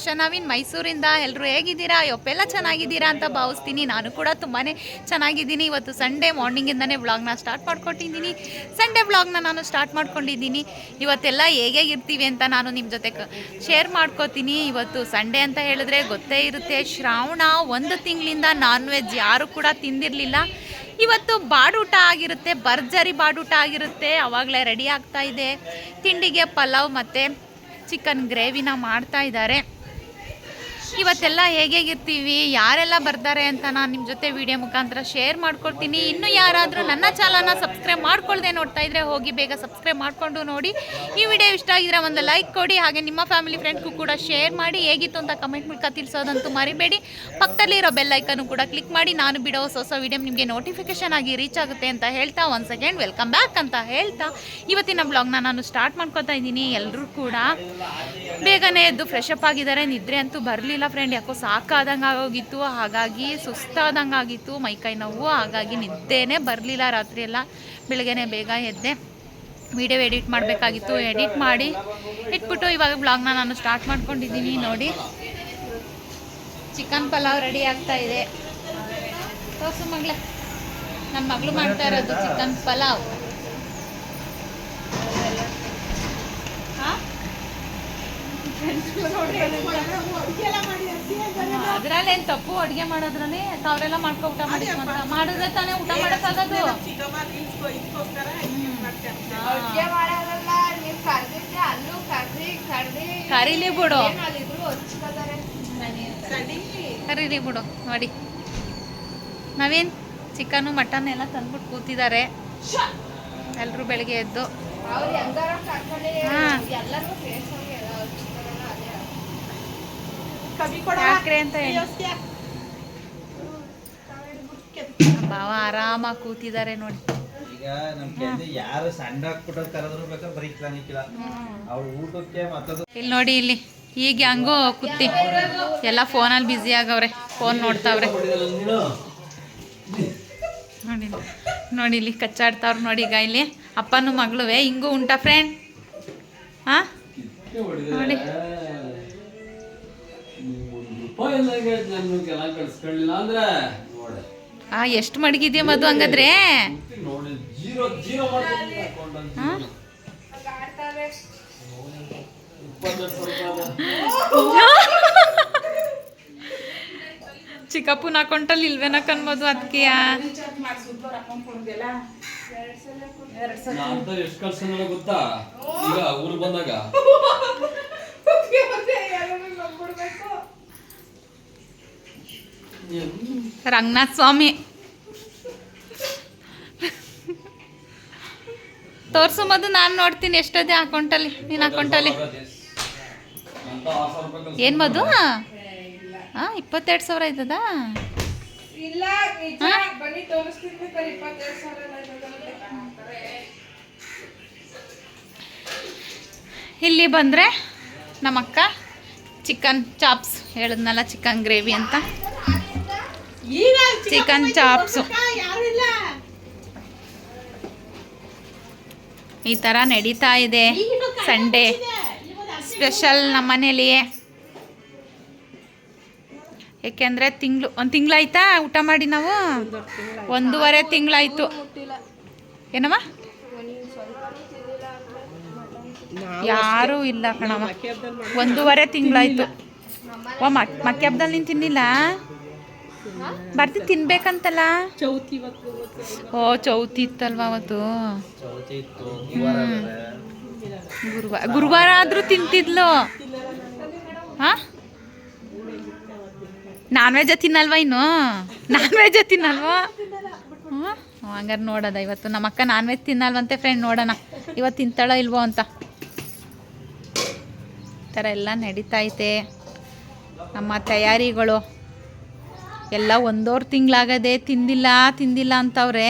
ಆಶಾ ನವೀನ್ ಮೈಸೂರಿಂದ ಎಲ್ಲರೂ ಹೇಗಿದ್ದೀರಾ? ಯೊಪ್ಪೆಲ್ಲ ಚೆನ್ನಾಗಿದ್ದೀರಾ ಅಂತ ಭಾವಿಸ್ತೀನಿ. ನಾನು ಕೂಡ ತುಂಬಾ ಚೆನ್ನಾಗಿದ್ದೀನಿ. ಇವತ್ತು ಸಂಡೇ ಮಾರ್ನಿಂಗಿಂದನೇ ವ್ಲಾಗ್ನ ಸ್ಟಾರ್ಟ್ ಮಾಡ್ಕೊಟ್ಟಿದ್ದೀನಿ. ಸಂಡೇ ವ್ಲಾಗ್ನ ನಾನು ಸ್ಟಾರ್ಟ್ ಮಾಡ್ಕೊಂಡಿದ್ದೀನಿ. ಇವತ್ತೆಲ್ಲ ಹೇಗೆ ಇರ್ತೀವಿ ಅಂತ ನಾನು ನಿಮ್ಮ ಜೊತೆ ಶೇರ್ ಮಾಡ್ಕೋತೀನಿ. ಇವತ್ತು ಸಂಡೇ ಅಂತ ಹೇಳಿದ್ರೆ ಗೊತ್ತೇ ಇರುತ್ತೆ, ಶ್ರಾವಣ ಒಂದು ತಿಂಗಳಿಂದ ನಾನ್ ವೆಜ್ ಯಾರು ಕೂಡ ತಿಂದಿರಲಿಲ್ಲ. ಇವತ್ತು ಬಾಡೂಟ ಆಗಿರುತ್ತೆ, ಭರ್ಜರಿ ಬಾಡೂಟ ಆಗಿರುತ್ತೆ. ಅವಾಗಲೇ ರೆಡಿ ಆಗ್ತಾ ಇದೆ. ತಿಂಡಿಗೆ ಪಲಾವ್ ಮತ್ತು ಚಿಕನ್ ಗ್ರೇವಿನ ಮಾಡ್ತಾ ಇದ್ದಾರೆ. ಇವತ್ತೆಲ್ಲ ಹೇಗೇಗಿರ್ತೀವಿ ಯಾರೆಲ್ಲ ಬರ್ತಾರೆ ಅಂತ ನಾನು ನಿಮ್ಮ ಜೊತೆ ವಿಡಿಯೋ ಮುಖಾಂತರ ಶೇರ್ ಮಾಡ್ಕೊಡ್ತೀನಿ. ಇನ್ನು ಯಾರಾದರೂ ನನ್ನ ಚಾನಲ್ನ ಸಬ್ಸ್ಕ್ರೈಬ್ ಮಾಡ್ಕೊಳ್ದೆ ನೋಡ್ತಾ ಇದ್ರೆ ಹೋಗಿ ಬೇಗ ಸಬ್ಸ್ಕ್ರೈಬ್ ಮಾಡಿಕೊಂಡು ನೋಡಿ. ಈ ವಿಡಿಯೋ ಇಷ್ಟ ಆಗಿದ್ರೆ ಒಂದು ಲೈಕ್ ಕೊಡಿ, ಹಾಗೆ ನಿಮ್ಮ ಫ್ಯಾಮಿಲಿ ಫ್ರೆಂಡ್ಗೂ ಕೂಡ ಶೇರ್ ಮಾಡಿ. ಹೇಗಿತ್ತು ಅಂತ ಕಮೆಂಟ್ ಮೂಲಕ ತಿಳಿಸೋದಂತೂ ಮರಿಬೇಡಿ. ಪಕ್ಕದಲ್ಲಿರೋ ಬೆಲ್ ಐಕನ್ನು ಕೂಡ ಕ್ಲಿಕ್ ಮಾಡಿ. ನಾನು ಬಿಡೋ ಹೊಸ ಹೊಸ ವಿಡಿಯೋ ನಿಮಗೆ ನೋಟಿಫಿಕೇಶನ್ ಆಗಿ ರೀಚ್ ಆಗುತ್ತೆ ಅಂತ ಹೇಳ್ತಾ ಒಂದು ಸೆಕೆಂಡ್ ವೆಲ್ಕಮ್ ಬ್ಯಾಕ್ ಅಂತ ಹೇಳ್ತಾ. ಇವತ್ತಿನ ಬ್ಲಾಗ್ನ ನಾನು ಸ್ಟಾರ್ಟ್ ಮಾಡ್ಕೊತಾ ಇದ್ದೀನಿ. ಎಲ್ಲರೂ ಕೂಡ ಬೇಗನೆ ಎದ್ದು ಫ್ರೆಶ್ ಅಪ್ ಆಗಿದ್ದಾರೆ. ನಿದ್ರೆ ಅಂತೂ ಬರಲಿಲ್ಲ. ಫ್ರೆಂಡ್ ಯಾಕೋ ಸಾಕಾದಂಗೆ ಆಗೋಗಿತ್ತು, ಹಾಗಾಗಿ ಸುಸ್ತಾದಂಗೆ ಆಗಿತ್ತು ಮೈಕೈ ನೋವು, ಹಾಗಾಗಿ ನಿದ್ದೆನೇ ಬರಲಿಲ್ಲ ರಾತ್ರಿ ಎಲ್ಲ. ಬೆಳಗ್ಗೆನೇ ಬೇಗ ಎದ್ದೆ. ವಿಡಿಯೋ ಎಡಿಟ್ ಮಾಡಬೇಕಾಗಿತ್ತು ಎಡಿಟ್ ಮಾಡಿ ಇಟ್ಬಿಟ್ಟು ಇವಾಗ ಬ್ಲಾಗ್ನ ನಾನು ಸ್ಟಾರ್ಟ್ ಮಾಡ್ಕೊಂಡಿದ್ದೀನಿ, ನೋಡಿ. ಚಿಕನ್ ಪಲಾವ್ ರೆಡಿ ಆಗ್ತಾ ಇದೆ. ತೋರ್ಸು ಮಗಳೇ. ನನ್ನ ಮಗಳು ಮಾಡ್ತಾ ಇರೋದು ಚಿಕನ್ ಪಲಾವ್. ಅದ್ರಲ್ಲೇನ್ ತಪ್ಪು? ಅಡ್ಗೆ ಮಾಡೋದ್ರಲ್ಲಿ ತಾವ್ರೆಲ್ಲ ಮಾಡ್ಕೊ ಊಟ ಮಾಡಿ ಮಾಡಿದ್ರೆ ತಾನೇ ಊಟ ಮಾಡಕ್ಕಾಗದು? ಕರೀಲಿ ಬಿಡು. ಕರೀಲಿ ಬಿಡು. ನೋಡಿ. ನವೀನ್ ಚಿಕನ್ ಮಟನ್ ಎಲ್ಲ ತಂದ್ಬಿಟ್ಟು ಕೂತಿದ್ದಾರೆ ಎಲ್ಲರೂ ಬೆಳಿಗ್ಗೆ ಎದ್ದು. ಹಾ. ಎಲ್ಲರೂ ಫೇಸ್ ಆಗಿ ಎಲ್ಲ ಹಚ್ಕೋತಾರಲ್ಲ ಅದೇ ಯಾಕ್ರೆ ಅಂತ ಹೇಳಿ. ಭಾವ ಆರಾಮಾಗಿ ಕೂತಿದ್ದಾರೆ ನೋಡಿ. ಈಗ ನಮ್ ಕೆಲ್ಸ ಯಾರು ಸಣ್ಣ ಹಾಕ್ಬಿಟ್ಟು ಕರೆದ್ರು ಬೇಕಾದ್ರೆ ಬರೀಕ್ಲಾನಿಕ್ಕಿಲ್ಲ ಅವ್ರ ಊಟಕ್ಕೆ ಮತ್ತದು ಇಲ್ಲಿ ನೋಡಿ ಇಲ್ಲಿ. ಈಗ ಹಂಗೋ ಕುತ್ತಿ ಎಲ್ಲ ಫೋನಲ್ಲಿ ಬ್ಯುಸಿ ಆಗವ್ರೆ. ಫೋನ್ ನೋಡ್ತಾವ್ರೆ. ನೋಡಿ ನೋಡಿ ಇಲ್ಲಿ ಕಚ್ಚಾಡ್ತಾವ್ರ ನೋಡಿ ಈಗ ಇಲ್ಲಿ. ಅಪ್ಪನೂ ಮಗಳುವೆ. ಹಿಂಗೂ ಉಂಟಾ ಫ್ರೆಂಡ್ ಹಾ ನೋಡಿ. ನನ್ನ ಕಳ್ಸ್ಕೊಳ್ಳಿಲ್ಲ ಅಂದ್ರೆ ನೋಡೆ. ಆ ಎಷ್ಟು ಮಡಗಿದ್ಯಾ ಮದು ಹಂಗಾದ್ರೆ? ನೋಡಿ ಜೀರೋ ಜೀರೋ ಹಾ? ಚಿಕ್ಕಪ್ಪನ ಅಕೌಂಟಲ್ಲಿ ಎಷ್ಟು ಕಳ್ಸಲ್ಲ ಗೊತ್ತಾ? ಈಗ ಊರು ಬಂದಾಗ. ರಂಗನಾಥ್ ಸ್ವಾಮಿ ತೋರ್ಸು ಮೊದಲು ನಾನು ನೋಡ್ತೀನಿ ಎಷ್ಟದೇ ಅಕೌಂಟಲ್ಲಿ ನಿನ್ನ ಅಕೌಂಟಲ್ಲಿ. ಏನು ಮದು ಹಾಂ? ಇಪ್ಪತ್ತೆರಡು ಸಾವಿರ ಆಯ್ತದ ಇರೋದ್ರಲ್ಲಿ. ಇಲ್ಲಿ ಬಂದರೆ ನಮ್ಮಕ್ಕ ಚಿಕನ್ ಚಾಪ್ಸ್ ಹೇಳಿದ್ನಲ್ಲ ಚಿಕನ್ ಗ್ರೇವಿ ಅಂತ. ಚಿಕನ್ ಚಾಪ್ಸು ಈ ಥರ ನಡೀತಾ ಇದೆ ಸಂಡೇ ಸ್ಪೆಷಲ್ ನಮ್ಮ ಮನೇಲಿ ಏಕೆಂದರೆ ತಿಂಗಳು ಒಂದು ತಿಂಗಳಾಯ್ತಾ ಊಟ ಮಾಡಿ ನಾವು? ಒಂದೂವರೆ ತಿಂಗಳಾಯ್ತು. ಏನಮ್ಮ? ಯಾರೂ ಇಲ್ಲ ಕಣವ ಒಂದೂವರೆ ತಿಂಗಳಾಯ್ತು. ಓ ಮಕ್ ಮಕ್ಕೆ ಹಬ್ಬದಲ್ಲಿ ನೀನು ತಿನ್ನಿಲ್ಲ? ಬರ್ತಿ ತಿನ್ಬೇಕಂತಲ್ಲ? ಓ ಚೌತಿ ಇತ್ತಲ್ವಾ ಅವತ್ತು? ಚೌತಿ. ಗುರುವಾರ ಗುರುವಾರ ಆದರೂ ತಿಂತಿದ್ಲು? ಹಾ? ನಾನ್ ವೆಜ್ ತಿನ್ನಲ್ವಾ ಇನ್ನು? ನಾನ್ ವೆಜ್ ತಿನ್ನಲ್ವಾ ಹ್ಞೂ ಹಂಗಾರೆ ನೋಡೋದ ಇವತ್ತು. ನಮ್ಮ ಅಕ್ಕ ನಾನ್ ವೆಜ್ ತಿನ್ನಲ್ವಂತೆ ಫ್ರೆಂಡ್ ನೋಡೋಣ. ಇವತ್ತು ತಿಂತಾಳೋ ಇಲ್ವೋ ಅಂತ. ಈ ಥರ ಎಲ್ಲ ನಡೀತಾ ಐತೆ. ನಮ್ಮ ತಯಾರಿಗಳು. ಎಲ್ಲ ಒಂದೂವರೆ ತಿಂಗಳಾಗದೆ ತಿಂದಿಲ್ಲ ತಿಂದಿಲ್ಲ ಅಂತವ್ರೆ.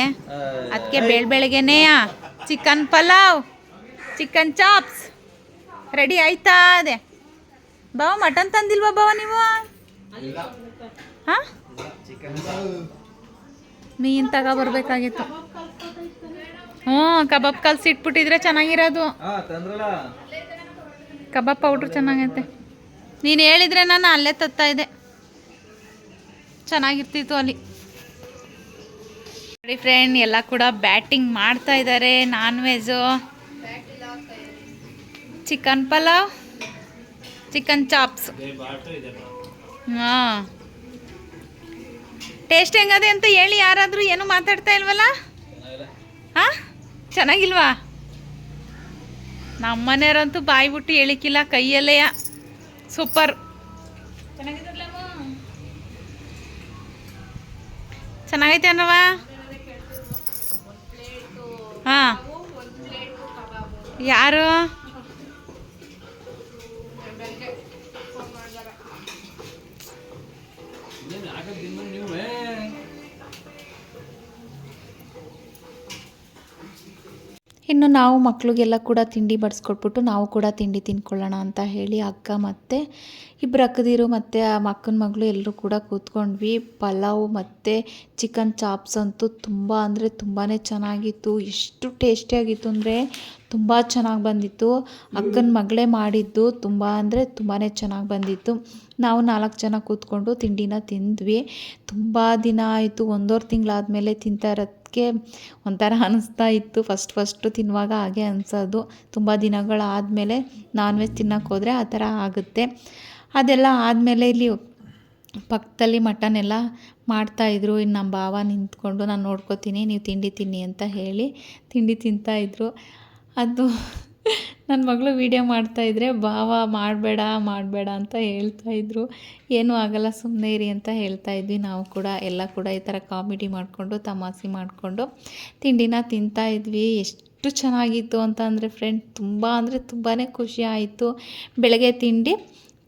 ಅದಕ್ಕೆ ಬೆಳ ಬೆಳಗ್ಗೆನೇ chicken pulao chicken chops ready ಆಯ್ತಾ ಅದೇ. ಬಾವ ಮಟನ್ ತಂದಿಲ್ವಾ ಬಾವ ನೀವು? ಹಾಂ? ಮೀನು ತಗೋ ಬರ್ಬೇಕಾಗಿತ್ತು ಹ್ಞೂ ಕಬಾಬ್ ಕಲ್ಸಿ ಇಟ್ಬಿಟ್ಟಿದ್ರೆ ಚೆನ್ನಾಗಿರೋದು. ಕಬಾಬ್ ಪೌಡ್ರ್ ಚೆನ್ನಾಗೈತೆ. ನೀನು ಹೇಳಿದ್ರೆ ನಾನು ಅಲ್ಲೇ ತತ್ತಾ ಇದ್ದೆ. ಚೆನ್ನಾಗಿರ್ತಿತ್ತು ಅಲ್ಲಿ. ನೋಡಿ ಫ್ರೆಂಡ್ ಎಲ್ಲ ಕೂಡ ಬ್ಯಾಟಿಂಗ್ ಮಾಡ್ತಾ ಇದ್ದಾರೆ non veg chicken pulao chicken chops ಹಾಂ. ಟೇಸ್ಟ್ ಹೆಂಗದೆ ಅಂತ ಹೇಳಿ ಯಾರಾದರೂ ಏನು ಮಾತಾಡ್ತಾ ಇಲ್ವಲ್ಲ? ಹಾಂ? ಚೆನ್ನಾಗಿಲ್ವಾ? ನಮ್ಮ ಮನೆಯವ್ರಂತೂ ಬಾಯಿ ಬಿಟ್ಟು ಹೇಳಿಕಿಲ್ಲ ಕೈಯಲ್ಲೇ ಸೂಪರ್. ಚೆನ್ನಾಗೈತೆ ಅನ್ನವ ಹಾಂ. ಯಾರು? ಇನ್ನು ನಾವು ಮಕ್ಕಳಿಗೆಲ್ಲ ಕೂಡ ತಿಂಡಿ ಬಡಿಸ್ಕೊಟ್ಬಿಟ್ಟು ನಾವು ಕೂಡ ತಿಂಡಿ ತಿನ್ಕೊಳ್ಳೋಣ ಅಂತ ಹೇಳಿ ಅಕ್ಕ ಮತ್ತು ಇಬ್ಬರು ಅಕ್ಕದಿರು ಮತ್ತು ಆ ಮಕ್ಕನ ಮಗಳು ಎಲ್ಲರೂ ಕೂಡ ಕೂತ್ಕೊಂಡ್ವಿ. ಪಲಾವ್ ಮತ್ತು ಚಿಕನ್ ಚಾಪ್ಸ್ ಅಂತೂ ತುಂಬ ಅಂದರೆ ತುಂಬಾ ಚೆನ್ನಾಗಿತ್ತು. ಎಷ್ಟು ಟೇಸ್ಟಿಯಾಗಿತ್ತು ಅಂದರೆ ತುಂಬ ಚೆನ್ನಾಗಿ ಬಂದಿತ್ತು. ಅಕ್ಕನ ಮಗಳೇ ಮಾಡಿದ್ದು ತುಂಬ ಅಂದರೆ ತುಂಬಾ ಚೆನ್ನಾಗಿ ಬಂದಿತ್ತು. ನಾವು ನಾಲ್ಕು ಜನ ಕೂತ್ಕೊಂಡು ತಿಂಡಿನ ತಿಂದ್ವಿ. ತುಂಬ ದಿನ ಆಯಿತು. ಒಂದೂವರೆ ತಿಂಗಳಾದಮೇಲೆ ತಿಂತಾ ಇರೋದಕ್ಕೆ ಒಂಥರ ಅನ್ನಿಸ್ತಾ ಇತ್ತು. ಫಸ್ಟ್ ಫಸ್ಟು ತಿನ್ನುವಾಗ ಹಾಗೆ ಅನಿಸೋದು. ತುಂಬ ದಿನಗಳಾದಮೇಲೆ ನಾನ್ ವೆಜ್ ತಿನ್ನೋಕೆ ಹೋದರೆ ಆ ಥರ ಆಗುತ್ತೆ. ಅದೆಲ್ಲ ಆದಮೇಲೆ ಇಲ್ಲಿ ಪಕ್ಕದಲ್ಲಿ ಮಟನ್ ಎಲ್ಲ ಮಾಡ್ತಾಯಿದ್ರು ಇನ್ನು ನಮ್ಮ ಭಾವ ನಿಂತ್ಕೊಂಡು, ನಾನು ನೋಡ್ಕೋತೀನಿ, ನೀವು ತಿಂಡಿ ತಿನ್ನಿ ಅಂತ ಹೇಳಿ ತಿಂಡಿ ತಿಂತಾಯಿದ್ರು ಅದು ನನ್ನ ಮಗಳು ವೀಡಿಯೋ ಮಾಡ್ತಾಯಿದ್ರೆ ಭಾವ ಮಾಡಬೇಡ ಮಾಡಬೇಡ ಅಂತ ಹೇಳ್ತಾಯಿದ್ರು ಏನೂ ಆಗಲ್ಲ ಸುಮ್ಮನೆ ಇರಿ ಅಂತ ಹೇಳ್ತಾ ಇದ್ವಿ ನಾವು ಕೂಡ. ಎಲ್ಲ ಕೂಡ ಈ ಥರ ಕಾಮಿಡಿ ಮಾಡಿಕೊಂಡು, ತಮಾಷೆ ಮಾಡಿಕೊಂಡು ತಿಂಡಿನ ತಿಂತಾ ಇದ್ವಿ. ಎಷ್ಟು ಚೆನ್ನಾಗಿತ್ತು ಅಂತ ಅಂದರೆ ಫ್ರೆಂಡ್ ತುಂಬ ಅಂದರೆ ತುಂಬಾ ಖುಷಿ ಆಯಿತು. ಬೆಳಗ್ಗೆ ತಿಂಡಿ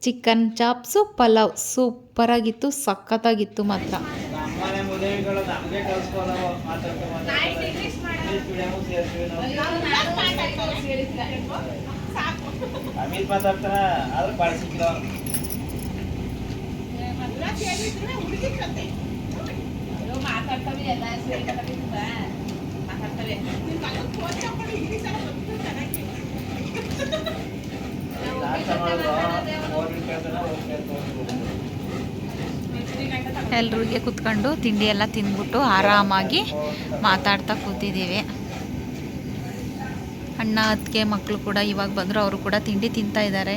ಚಿಕನ್ ಚಾಪ್ಸು ಪಲಾವ್. ಸೂಪರಾಗಿತ್ತು ಸಖತ್ತಾಗಿತ್ತು ಮಾತ್ರ. ಮಾತಾಡ್ತಾನ ಆದ್ರೆ ಎಲ್ರಿಗೆ ಕುತ್ಕೊಂಡು ತಿಂಡಿ ಎಲ್ಲ ತಿಂದ್ಬಿಟ್ಟು ಆರಾಮಾಗಿ ಮಾತಾಡ್ತಾ ಕೂತಿದ್ದೀವಿ. ಅಣ್ಣ, ಅತ್ತಿಗೆ ಮಕ್ಕಳು ಕೂಡ ಇವಾಗ ಬಂದರು, ಅವರು ಕೂಡ ತಿಂಡಿ ತಿಂತಾ ಇದ್ದಾರೆ.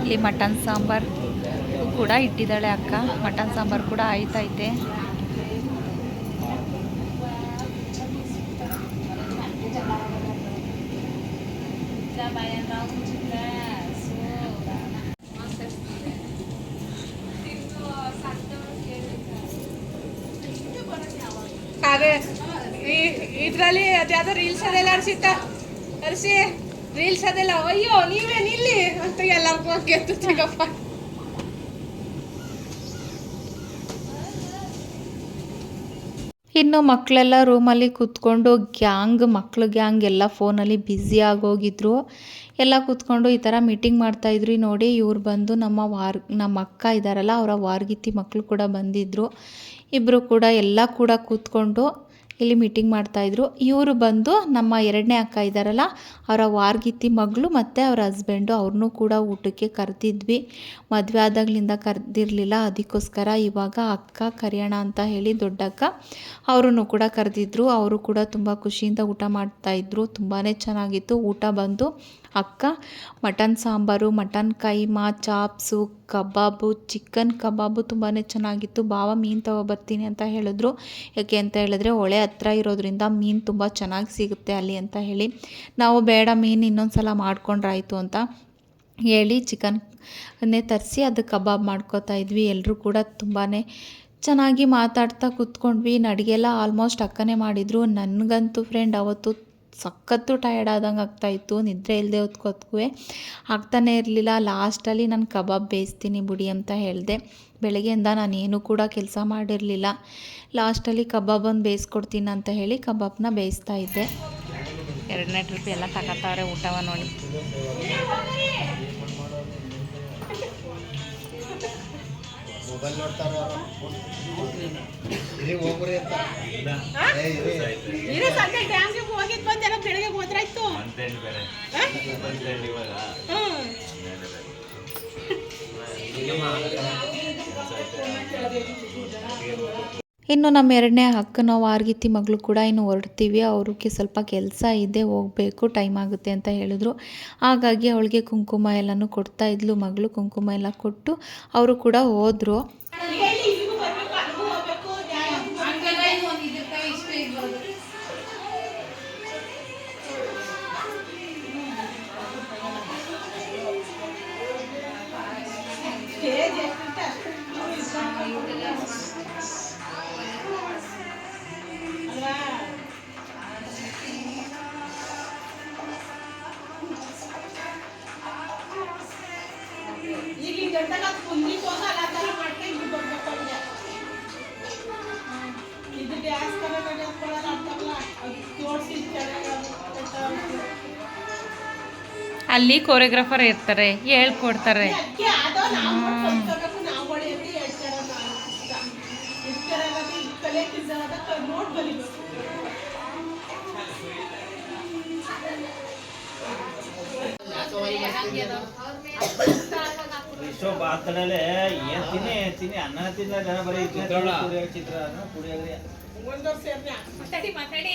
ಇಲ್ಲಿ ಮಟನ್ ಸಾಂಬಾರ್ ಕೂಡ ಇಟ್ಟಿದ್ದಾಳೆ ಅಕ್ಕ. ಮಟನ್ ಸಾಂಬಾರ್ ಕೂಡ ಆಯ್ತೈತೆ. ಅದೇ ಇದ್ರಲ್ಲಿ ಅದ್ಯಾವ್ದೋ ರೀಲ್ಸ್ ಅದೆಲ್ಲ ಅರ್ಸಿತ್ತ ಅರ್ಸಿ ರೀಲ್ಸ್ ಅದೆಲ್ಲ. ಅಯ್ಯೋ, ನೀವೇ ನಿಲ್ಲಿ ಅಂತ ಎಲ್ಲ ಗೆದ್ದು ಚಿಕ್ಕಪ್ಪ ಇನ್ನು ಮಕ್ಕಳೆಲ್ಲ ರೂಮಲ್ಲಿ ಕೂತ್ಕೊಂಡು ಗ್ಯಾಂಗ್ ಮಕ್ಳು ಗ್ಯಾಂಗ್ ಎಲ್ಲ ಫೋನಲ್ಲಿ ಬ್ಯುಸಿ ಆಗೋಗಿದ್ರು. ಎಲ್ಲ ಕೂತ್ಕೊಂಡು ಈ ಥರ ಮೀಟಿಂಗ್ ಮಾಡ್ತಾಯಿದ್ರು ನೋಡಿ, ಇವ್ರು ಬಂದು ನಮ್ಮ ವಾರ್, ನಮ್ಮ ಅಕ್ಕ ಇದ್ದಾರಲ್ಲ, ಅವರ ವಾರ್ಗಿತ್ತಿ ಮಕ್ಕಳು ಕೂಡ ಬಂದಿದ್ದರು ಇಬ್ಬರು ಕೂಡ ಎಲ್ಲ ಕೂಡ ಕೂತ್ಕೊಂಡು ಇಲ್ಲಿ ಮೀಟಿಂಗ್ ಮಾಡ್ತಾಯಿದ್ರು ಇವರು ಬಂದು ನಮ್ಮ ಎರಡನೇ ಅಕ್ಕ ಇದ್ದಾರಲ್ಲ, ಅವರ ವಾರ್ಗಿತ್ತಿ ಮಗಳು ಮತ್ತು ಅವರ ಹಸ್ಬೆಂಡು ಅವ್ರನ್ನೂ ಕೂಡ ಊಟಕ್ಕೆ ಕರೆದಿದ್ವಿ. ಮದುವೆ ಆದಾಗ್ಲಿಂದ ಕರೆದಿರಲಿಲ್ಲ, ಅದಕ್ಕೋಸ್ಕರ ಇವಾಗ ಅಕ್ಕ ಕರೆಯೋಣ ಅಂತ ಹೇಳಿ ದೊಡ್ಡಕ್ಕ ಅವರನ್ನು ಕೂಡ ಕರೆದಿದ್ರು. ಅವರು ಕೂಡ ತುಂಬ ಖುಷಿಯಿಂದ ಊಟ ಮಾಡ್ತಾಯಿದ್ರು ತುಂಬಾ ಚೆನ್ನಾಗಿತ್ತು. ಊಟ ಬಂದು ಅಕ್ಕ, mutton sambar, mutton keema chops, kebab, chicken kebab ತುಂಬಾ ಚೆನ್ನಾಗಿತ್ತು. ಬಾವ ಮೀನು ತಗೊಬರ್ತೀನಿ ಅಂತ ಹೇಳಿದ್ರು. ಯಾಕೆ ಅಂತ ಹೇಳಿದ್ರೆ, ಹೊಳೆ ಹತ್ರ ಇರೋದ್ರಿಂದ ಮೀನು ತುಂಬ ಚೆನ್ನಾಗಿ ಸಿಗುತ್ತೆ ಅಲ್ಲಿ ಅಂತ ಹೇಳಿ. ನಾವು ಬೇಡ, ಮೀನು ಇನ್ನೊಂದು ಸಲ ಮಾಡ್ಕೊಂಡ್ರಾಯ್ತು ಅಂತ ಹೇಳಿ ಚಿಕನ್ ಚಿಕನ್ನೇ ತರಿಸಿ ಅದು ಕಬಾಬ್ ಮಾಡ್ಕೋತಾ ಇದ್ವಿ. ಎಲ್ಲರೂ ಕೂಡ ತುಂಬಾ ಚೆನ್ನಾಗಿ ಮಾತಾಡ್ತಾ ಕೂತ್ಕೊಂಡ್ವಿ. ನಡಿಗೆಲ್ಲ ಆಲ್ಮೋಸ್ಟ್ ಅಕ್ಕನೇ ಮಾಡಿದರು. ನನಗಂತೂ ಫ್ರೆಂಡ್ ಅವತ್ತು ಸಖತ್ತು ಟಯರ್ಡ್ ಆದಂಗೆ ಆಗ್ತಾಯಿತ್ತು ನಿದ್ರೆ ಇಲ್ಲದೆ ಹೊತ್ಕೊತ್ಕೂ ಆಗ್ತಾನೇ ಇರಲಿಲ್ಲ. ಲಾಸ್ಟಲ್ಲಿ ನಾನು ಕಬಾಬ್ ಬೇಯಿಸ್ತೀನಿ ಬಿಡಿ ಅಂತ ಹೇಳಿದೆ. ಬೆಳಗ್ಗೆಯಿಂದ ನಾನೇನು ಕೂಡ ಕೆಲಸ ಮಾಡಿರಲಿಲ್ಲ. ಲಾಸ್ಟಲ್ಲಿ ಕಬಾಬನ್ನು ಬೇಯಿಸ್ಕೊಡ್ತೀನಿ ಅಂತ ಹೇಳಿ ಕಬಾಬ್ನ ಬೇಯಿಸ್ತಾ ಇದ್ದೆ. ಎರಡನೇ ಟ್ರಿಪ್ ಎಲ್ಲ ತಗೋತಾವ್ರೆ ಊಟವ ನೋಡಿ. ಮೊಬೈಲ್ ನೋಡ್ತಾರ ಇರಿ ಹೋಗ್ರಿ ಅಂತ. ಇರಿ. ಸಂಜೆ ಡ್ಯಾಮ್ಗೆ ಹೋಗಿದ್ ಬಂದೆಲ್ಲ ಬೆಳಗ್ಗೆ ಹೋದ್ರಾಯ್ತು. ಹ್ಮ್. ಇನ್ನು ನಮ್ಮ ಎರಡನೇ ಅಕ್ಕನ ವಾರ್ಗಿತಿ ಮಗಳು ಕೂಡ ಇನ್ನು ಹೊರಡ್ತೀವಿ. ಅವ್ರಿಗೆ ಸ್ವಲ್ಪ ಕೆಲಸ ಇದೆ, ಹೋಗಬೇಕು ಟೈಮ್ ಆಗುತ್ತೆ ಅಂತ ಹೇಳಿದ್ರು. ಹಾಗಾಗಿ ಅವಳಿಗೆ ಕುಂಕುಮ ಎಲ್ಲನೂ ಕೊಡ್ತಾ ಇದ್ಲು ಮಗಳು. ಕುಂಕುಮ ಎಲ್ಲ ಕೊಟ್ಟು ಅವರು ಕೂಡ ಹೋದರು. ಅಲ್ಲಿ ಕೋರಿಯೋಗ್ರಾಫರ್ ಇರ್ತಾರೆ ಹೇಳ್ಕೊಡ್ತಾರೆ. ಎಷ್ಟೋ ಬಾತಡಲೆ ಏನ್ ತಿನ್ನಿ ತಿನ್ನಿ ಅನ್ನ ತಿನ್ನ ಜನ ಬರೀ ಚಿತ್ರ ಚಿತ್ರ. ಮಾತಾಡಿ ಮಾತಾಡಿ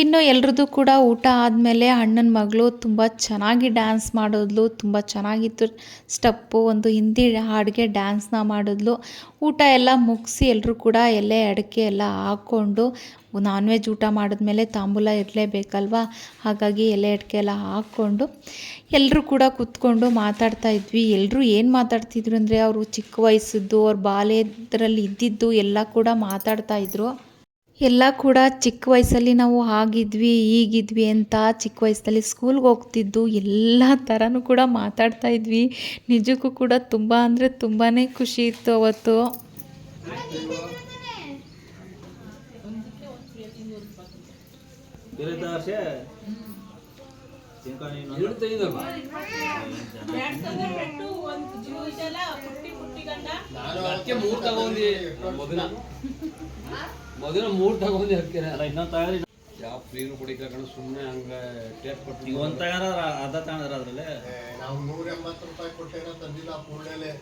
ಇನ್ನು ಎಲ್ರದ್ದು ಕೂಡ ಊಟ ಆದಮೇಲೆ ಅಣ್ಣನ ಮಗಳು ತುಂಬ ಚೆನ್ನಾಗಿ ಡ್ಯಾನ್ಸ್ ಮಾಡಿದ್ಲು, ತುಂಬ ಚೆನ್ನಾಗಿತ್ತು ಸ್ಟೆಪ್ಪು ಒಂದು ಹಿಂದಿ ಹಾಡಿಗೆ ಡ್ಯಾನ್ಸ್ನ ಮಾಡಿದ್ಲು. ಊಟ ಎಲ್ಲ ಮುಗಿಸಿ ಎಲ್ಲರೂ ಕೂಡ ಎಲೆ ಅಡಿಕೆ ಎಲ್ಲ ಹಾಕ್ಕೊಂಡು ನಾನ್ ವೆಜ್ ಊಟ ಮಾಡಿದ್ಮೇಲೆ ತಾಂಬೂಲ ಇರಲೇಬೇಕಲ್ವಾ? ಹಾಗಾಗಿ ಎಲೆ ಅಡಿಕೆ ಎಲ್ಲ ಹಾಕ್ಕೊಂಡು ಎಲ್ಲರೂ ಕೂಡ ಕೂತ್ಕೊಂಡು ಮಾತಾಡ್ತಾ ಇದ್ವಿ. ಎಲ್ಲರೂ ಏನು ಮಾತಾಡ್ತಿದ್ರು ಅಂದರೆ, ಅವರು ಚಿಕ್ಕ ವಯಸ್ಸದ್ದು, ಅವ್ರ ಬಾಲ್ಯದರಲ್ಲಿ ಇದ್ದಿದ್ದು ಎಲ್ಲ ಕೂಡ ಮಾತಾಡ್ತಾ ಇದ್ರು. ಎಲ್ಲ ಕೂಡ ಚಿಕ್ಕ ವಯಸ್ಸಲ್ಲಿ ನಾವು ಆಗಿದ್ವಿ, ಈಗಿದ್ವಿ ಅಂತ ಚಿಕ್ಕ ವಯಸ್ಸಲ್ಲಿ ಸ್ಕೂಲ್ಗೆ ಹೋಗ್ತಿದ್ದು ಎಲ್ಲ ಥರನೂ ಕೂಡ ಮಾತಾಡ್ತಾ ಇದ್ವಿ. ನಿಜಕ್ಕೂ ಕೂಡ ತುಂಬ ಅಂದರೆ ತುಂಬಾ ಖುಷಿ ಇತ್ತು ಅವತ್ತು. ಮೊದಲ ಮೂರು ತಗೊಂಡಿ ಹಾಕ್ಯಾರ. ಅಲ್ಲ ಇನ್ನೊಂದು ತಯಾರಿ ಯಾವ ಫ್ರೀನು ಕುಡಿಕಣ ಸುಮ್ಮನೆ ಹಂಗ ಟೇಪ್ ಕೊಟ್ಟು ಈಗ ಒಂದು ತಯಾರ ಅರ್ಧ ತಗೊಂಡ್ರ ಅದ್ರಲ್ಲಿ? ಏ, ನಾವು ನೂರ ಎಂಬತ್ತು ರೂಪಾಯಿ ಕೊಟ್ಟೇನ ತಂದಿಲ್ಲ ಪೂರ್ಣಲೆ.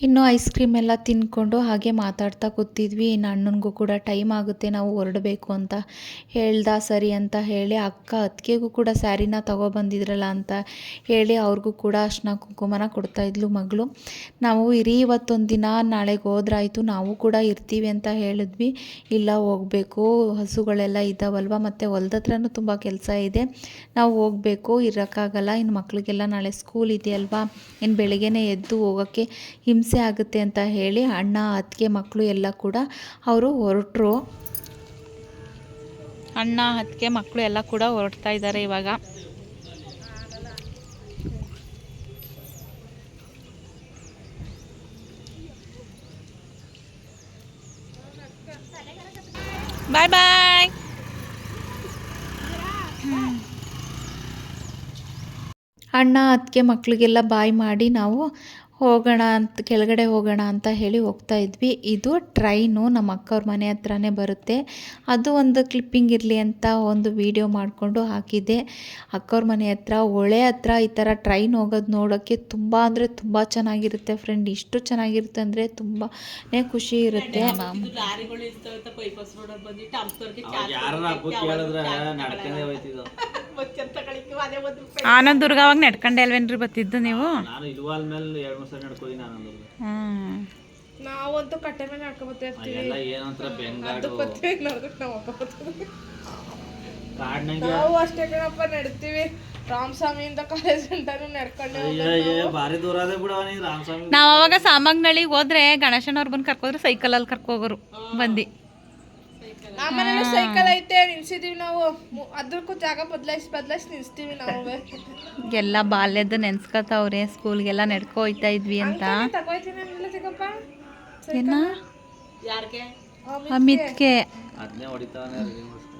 ಇನ್ನು ಐಸ್ ಕ್ರೀಮ್ ಎಲ್ಲ ತಿಂದ್ಕೊಂಡು ಹಾಗೆ ಮಾತಾಡ್ತಾ ಕೂತಿದ್ವಿ. ಇನ್ನು ಅಣ್ಣನಿಗೂ ಕೂಡ ಟೈಮ್ ಆಗುತ್ತೆ, ನಾವು ಹೊರಡಬೇಕು ಅಂತ ಹೇಳ್ದ, ಸರಿ ಅಂತ ಹೇಳಿ ಅಕ್ಕ ಅತ್ತಿಗೆಗೂ ಕೂಡ ಸ್ಯಾರಿನ ತೊಗೊಬಂದಿದ್ರಲ್ಲ ಅಂತ ಹೇಳಿ ಅವ್ರಿಗೂ ಕೂಡ ಅರ್ಶಿನ ಕುಂಕುಮನ ಕೊಡ್ತಾಯಿದ್ಲು ಮಗಳು. ನಾವು ಇರಿ, ಇವತ್ತೊಂದು ದಿನ ನಾಳೆಗೆ ಹೋದ್ರಾಯಿತು, ನಾವು ಕೂಡ ಇರ್ತೀವಿ ಅಂತ ಹೇಳಿದ್ವಿ. ಇಲ್ಲ, ಹೋಗಬೇಕು. ಹಸುಗಳೆಲ್ಲ ಇದ್ದಾವಲ್ವ ಮತ್ತು ಹೊಲ್ದ ಹತ್ರನೂ ತುಂಬ ಕೆಲಸ ಇದೆ. ನಾವು ಹೋಗಬೇಕು, ಇರೋಕ್ಕಾಗಲ್ಲ. ಇನ್ನು ಮಕ್ಕಳಿಗೆಲ್ಲ ನಾಳೆ ಸ್ಕೂಲ್ ಇದೆಯಲ್ವಾ? ಇನ್ನು ಬೆಳಗ್ಗೆನೇ ಎದ್ದು ಹೋಗೋಕ್ಕೆ ಹಿಂಸೆ ಆಗುತ್ತೆ ಅಂತ ಹೇಳಿ ಅಣ್ಣ ಅತ್ತಿಗೆ ಮಕ್ಕಳು ಎಲ್ಲ ಕೂಡ ಅವರು ಹೊರಟರು. ಅಣ್ಣ ಅತ್ತಿಗೆ ಮಕ್ಕಳು ಎಲ್ಲ ಕೂಡ ಹೊರಡ್ತಾ ಇದ್ದಾರೆ ಇವಾಗ. ಬಾಯ್ ಬಾಯ್ ಅಣ್ಣ ಅದಕ್ಕೆ ಮಕ್ಕಳಿಗೆಲ್ಲ ಬಾಯ್ ಮಾಡಿ ನಾವು ಹೋಗೋಣ ಅಂತ ಕೆಳಗಡೆ ಹೋಗೋಣ ಅಂತ ಹೇಳಿ ಹೋಗ್ತಾ ಇದ್ವಿ. ಇದು ಟ್ರೈನು ನಮ್ಮ ಅಕ್ಕವ್ರ ಮನೆ ಹತ್ರನೇ ಬರುತ್ತೆ. ಅದು ಒಂದು ಕ್ಲಿಪ್ಪಿಂಗ್ ಇರಲಿ ಅಂತ ಒಂದು ವಿಡಿಯೋ ಮಾಡಿಕೊಂಡು ಹಾಕಿದ್ದೆ. ಅಕ್ಕವ್ರ ಮನೆ ಹತ್ರ ಹೊಳೆ ಹತ್ರ ಈ ಥರ ಟ್ರೈನ್ ಹೋಗೋದು ನೋಡೋಕ್ಕೆ ತುಂಬ ಅಂದರೆ ತುಂಬ ಚೆನ್ನಾಗಿರುತ್ತೆ ಫ್ರೆಂಡ್. ಇಷ್ಟು ಚೆನ್ನಾಗಿರುತ್ತೆ ಅಂದರೆ ತುಂಬಾ ಖುಷಿ ಇರುತ್ತೆ. ಇದು ದುರ್ಗಾವಾಗ ನಡ್ಕೊಂಡೇ ಅಲ್ವೇನ್ರಿ ಬತ್ತಿದ್ದು ನೀವು? ನಾನು ಇಲ್ವಾಲ್ ಮೇಲೆ ಎರಡು ಮೂರು ಸಲ ನಡ್ಕೋದಿ ನಾನು ಹ್ಮ್ ನಾವಂತೂ ಕಟ್ಟೆ ಮೇಲೆ ಎಲ್ಲ ಏನಂತರ ಬೆಂಗಾಡು ನಾವು ಅಷ್ಟೇ ಕಣಪ್ಪ ನಡ್ತೀವಿ. ರಾಮಸ್ವಾಮಿಯಿಂದ ಕಾಲೇಜ್ ನಡ್ಕೊಂಡೆ ಅಯ್ಯಯ್ಯ ಭಾರಿ ದೂರ ಅದೇ ಬಿಡವ ನೀ ರಾಮಸ್ವಾಮಿ ನಾವು ಅವಾಗ ಸಾಮಗ್ನಳ್ಳಿಗೆ ಹೋದ್ರೆ ಗಣೇಶನವ್ರು ಬಂದು ಕರ್ಕೋದ್ರೆ ಸೈಕಲಲ್ಲಿ ಕರ್ಕೋಗೋರು ಬಂದು. ಆಮೇಲೆ ಸೈಕಲ್ ಐತೆ ನಿಲ್ಸಿದೀವಿ ನಾವು. ಅದಕ್ಕೂ ಜಾಗ ಬದಲಾಯಿಸಿ ಬದಲಾಯಿಸಿ ನಿಲ್ಸ್ತೀವಿ ನಾವು. ಎಲ್ಲ ಬಾಲ್ಯದ ನೆನ್ಸ್ಕೊತಾವ್ರೆ ಸ್ಕೂಲ್ಗೆಲ್ಲ ನಡ್ಕೊ ಹೋಯ್ತಾ ಇದ್ವಿ ಅಂತ. ಏನ? ಯಾರಿಗೆ ಅಮಿತ್ಗೆ.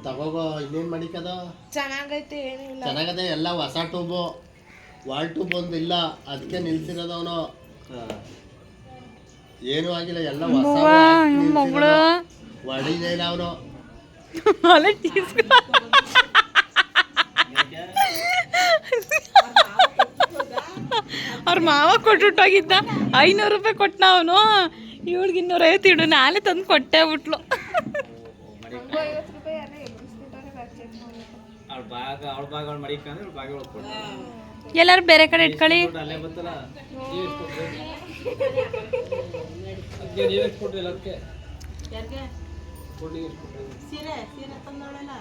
ತಗೋಗೋ ಇನ್ನೇನು ಮಾಡಿಕದ? ಚೆನ್ನಾಗೈತೆ ಏನಿಲ್ಲ ಚೆನ್ನಾಗದೆ ಎಲ್ಲ ಹೊಸ ಟ್ಯೂಬು ವಾಲ್ ಟೂಬ್ ಒಂದು ಇಲ್ಲ ಅದಕ್ಕೆ ನಿಲ್ಸಿರೋದು ಅವನು ಏನೂ ಆಗಿಲ್ಲ ಎಲ್ಲ ಹೊಸ ಅವನು ಅವ್ರ ಮಾವ ಕೊಟ್ಬಿಟ್ಟೋಗಿದ್ದ ಐನೂರು ರೂಪಾಯಿ ಕೊಟ್ಟನ ಅವನು ಇವಳಿಗೆ ಇನ್ನೂರೈವತ್ತು ಇಡು ನಾಳೆ ತಂದು ಕೊಟ್ಟೆ ಬಿಟ್ಲು ಎಲ್ಲಾರು ಬೇರೆ ಕಡೆ ಇಟ್ಕೊಳ್ಳಿ ಸೀರೆ ಸೀರೆ ತಂದವಳಲ್ಲ?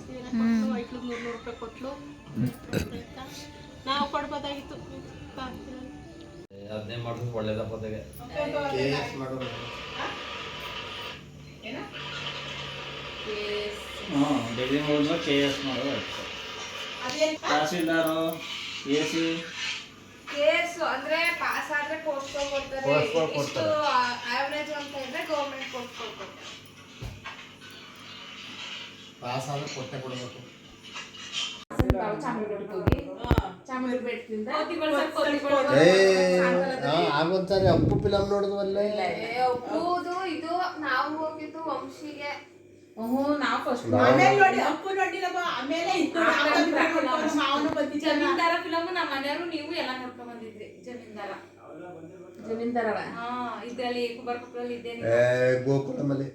ಸೀರೆ ಕೊಟ್ಟು ಐಟ್ಲು ಮೂರ್ನೂರು ರೂಪಾಯಿ ಕೊಟ್ಲು. ನಾವು ಕೊಡ್ಬೋದಾಗಿತ್ತು. ಅದನ್ನೇ ಮಾಡಿದ್ರೆ ಒಳ್ಳೇದಪ್ಪ ಅದಾಗೆ ಡಿಗ್ರಿ ಮುಗಿದ್ಮೇಲೆ ಕೆ ಎಸ್ ಮಾಡೋದು ತಹಸೀಲ್ದಾರು ಎ ಸಿ ಕೇಸು ಅಂದ್ರೆ ಪಾಸ್ ಆದ್ರೆ ಪೋಸ್ಟ್ ಕೊಡ್ತಾರೆ. ಇಷ್ಟು ಕೊಡ್ತಾರೆ. ಆವರೇಜ್ ಅಂತ ಇದ್ರೆ ಗೌರ್ಮೆಂಟ್ ಪೋಸ್ಟ್ ಕೊಡ್ತಾರೆ. ಪಾಸ್ ಆದ್ರೆ ಕೊಟ್ಟೆ ಕೊಡಬೇಕು. ಆಗೊಂದ್ಸರಿ ಅಪ್ಪು ಫಿಲಮ್ ನೋಡಿದ್ವಲ್ಲೇ ಒಪ್ಪುದು ಇದು ನಾವು ಹೋಗಿದ್ದು ವಂಶಿಗೆ. ಆಮೇಲೆ ನೋಡಿ ಅಪ್ಪು ನೋಡಿರಮ್ಮ ಆಮೇಲೆ ಇತ್ತು. ಮಾವನು ಬಂದಿದ್ದಾನ ಜಮೀನ್ದಾರ ಫಿಲಮ್ ನಮ್ಮ ಮನೆಯವರು ನೀವು ಎಲ್ಲ ನೋಡ್ಕೊಂಡ್ ಬಂದಿದ್ರಿ ಜಮೀನ್ದಾರ. ಜಮೀನ್ದಾರ ಹಾ ಇದ್ರಲ್ಲಿ ಕುಬಾರ್ ಕುಪ್ಪಳಲ್ಲಿ ಇದ್ದೇನೆ. ಗೋಕುಲಮಲ್ಲಿ.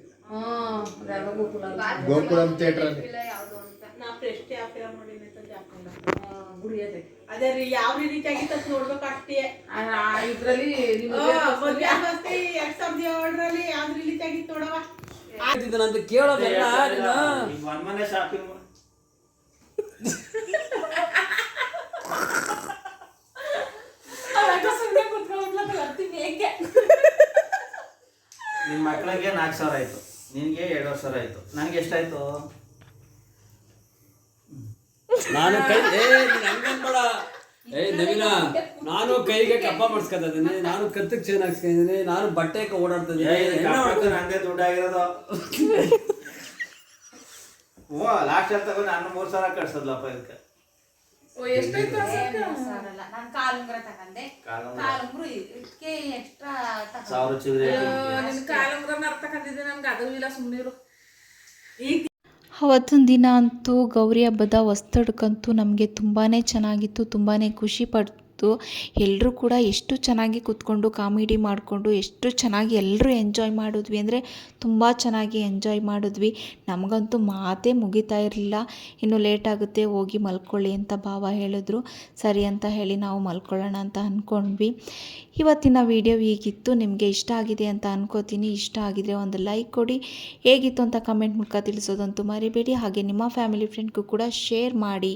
ಗೋಕುಲಂ ಥಿಯೇಟರ್ ಅಲ್ಲಿ ಯಾವ್ದು ಅಂತ. ನಾ ಪ್ರೆಸ್ಟೇ ಆ ಫಿಲಮ್ ನೋಡಿನಿ ಅಂತ ಜಾಕೊಂಡ ಅದೇ ರೀ ಯಾವ ರೀತಿಯಾಗಿತ್ತು ಅಂತ ನೋಡ್ಬೇಕು ಅಷ್ಟೇ. ಇದ್ರಲ್ಲಿ ಮದ್ವೆ ಆದಸ್ತಿ ಎರಡ್ ಸಾವಿರದ ಏಳರಲ್ಲಿ ಯಾವ್ದು ರಿಲೀಸ್ ಆಗಿತ್ತು ನೋಡವ ಅಂತ ಕೇಳೋದಲ್ಲ ನೀನು. ಒನ್ ಮನೆ ಶಾಪಿಂಗ್ ನಿಮ್ಮ ಮಕ್ಳಿಗೆ ನಾಲ್ಕು ಸಾವಿರ ಆಯ್ತು. ನಿನಗೆ ಎರಡುವರೆ ಸಾವಿರ ಆಯ್ತು ನನಗೆ ಎಷ್ಟಾಯ್ತು ನಾನು ಕೈ ಏ ನೀನ್ ಹಂಗನ್ಬೇಡ ಏ ನವೀನ ನಾನು ಕೈಗೆ ಕಪ್ಪ ಮಾಡಿಸ್ಕೊತಾ ಇದ್ದೀನಿ ನಾನು ಕತ್ತಕ್ಕೆ ಚೇನ್ ಹಾಕ್ಸ್ಕೊಂಡಿದ್ದೀನಿ ನಾನು ಬಟ್ಟೆ ಓಡಾಡ್ತಾ ಇದ್ದೀನಿ ನಂದೇ ದುಡ್ಡು ಆಗಿರೋದು ಓ ಲಾಸ್ಟ್ ಅಲ್ಲಿ ತಗೊಂಡು ನಾನು ಮೂರು ಸಾವಿರ ಕಟ್ಸದ್ಲಪ್ಪ ಇದಕ್ಕೆ ನಾನು ಕಾಲುಂಗ್ರ ತಗೊಂಡೆ. ಕಾಲು ಕಾಲುಂಗ್ರು ಇದಕ್ಕೆ ಎಕ್ಸ್ಟ್ರಾ ಸಾವಿರ ಚಿಲ್ಲರೆ ಅವತ್ತಿನ ದಿನ ಅಂತೂ ಗೌರಿ ಹಬ್ಬದ ಹೊಸ್ತಡ್ಕಂತೂ ನಮಗೆ ತುಂಬಾ ಚೆನ್ನಾಗಿತ್ತು ತುಂಬಾ ಖುಷಿ ಪಡ್ತು ಎಲ್ಲರೂ ಕೂಡ ಎಷ್ಟು ಚೆನ್ನಾಗಿ ಕೂತ್ಕೊಂಡು ಕಾಮಿಡಿ ಮಾಡಿಕೊಂಡು ಎಷ್ಟು ಚೆನ್ನಾಗಿ ಎಲ್ಲರೂ ಎಂಜಾಯ್ ಮಾಡಿದ್ವಿ ಅಂದರೆ ತುಂಬ ಚೆನ್ನಾಗಿ ಎಂಜಾಯ್ ಮಾಡಿದ್ವಿ. ನಮಗಂತೂ ಮಾತೇ ಮುಗಿತಾ ಇರಲಿಲ್ಲ. ಇನ್ನು ಲೇಟ್ ಆಗುತ್ತೆ, ಹೋಗಿ ಮಲ್ಕೊಳ್ಳಿ ಅಂತ ಭಾವ ಹೇಳಿದ್ರು. ಸರಿ ಅಂತ ಹೇಳಿ ನಾವು ಮಲ್ಕೊಳ್ಳೋಣ ಅಂತ ಅಂದ್ಕೊಂಡ್ವಿ ಇವತ್ತಿನ ವಿಡಿಯೋ ಹೀಗಿತ್ತು. ನಿಮಗೆ ಇಷ್ಟ ಆಗಿದೆ ಅಂತ ಅನ್ಕೋತೀನಿ. ಇಷ್ಟ ಆಗಿದ್ರೆ ಒಂದು ಲೈಕ್ ಕೊಡಿ. ಹೇಗಿತ್ತು ಅಂತ ಕಮೆಂಟ್ ಮೂಲಕ ತಿಳಿಸೋದಂತೂ ಮರಿಬೇಡಿ. ಹಾಗೆ ನಿಮ್ಮ ಫ್ಯಾಮಿಲಿ ಫ್ರೆಂಡ್ಗೂ ಕೂಡ ಶೇರ್ ಮಾಡಿ.